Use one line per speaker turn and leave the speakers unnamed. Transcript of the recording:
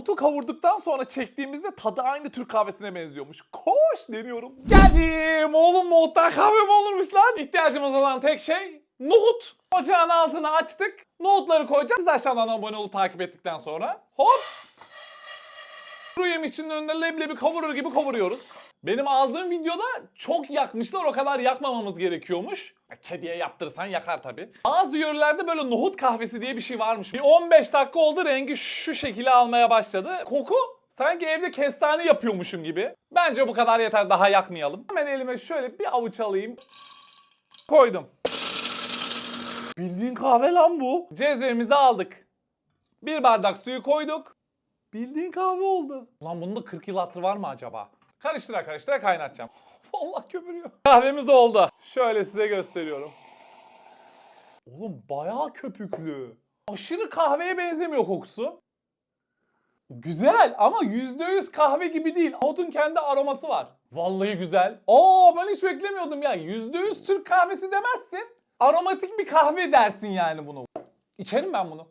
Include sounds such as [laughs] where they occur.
Nohutu kavurduktan sonra çektiğimizde tadı aynı Türk kahvesine benziyormuş. Koş deniyorum. Geldim. Oğlum nohuttan kahve mi olurmuş lan? İhtiyacımız olan tek şey nohut. Ocağın altını açtık. Nohutları koyacağız. Siz aşağıdan abone olup takip ettikten sonra hop Kuru yemişçinin önünde leblebi kavurur gibi kavuruyoruz. Benim aldığım videoda çok yakmışlar o kadar yakmamamız gerekiyormuş. Kediye yaptırırsan yakar tabi. Bazı yörelerde böyle nohut kahvesi diye bir şey varmış. Bir 15 dakika oldu rengi şu şekilde almaya başladı. Koku sanki evde kestane yapıyormuşum gibi. Bence bu kadar yeter daha yakmayalım. Hemen elime şöyle bir avuç alayım. Koydum. Bildiğin kahve lan bu. Cezvemizi aldık. Bir bardak suyu koyduk. Bildiğin kahve oldu. Ulan bunda 40 yıl hatırı var mı acaba? Karıştıra karıştıra kaynatacağım. [laughs] Allah köpürüyor. Kahvemiz oldu. Şöyle size gösteriyorum. Oğlum bayağı köpüklü. Aşırı kahveye benzemiyor kokusu. Güzel ama %100 kahve gibi değil. Nohutun kendi aroması var. Vallahi güzel. Aa ben hiç beklemiyordum ya. %100 Türk kahvesi demezsin. Aromatik bir kahve dersin yani bunu. İçerim ben bunu.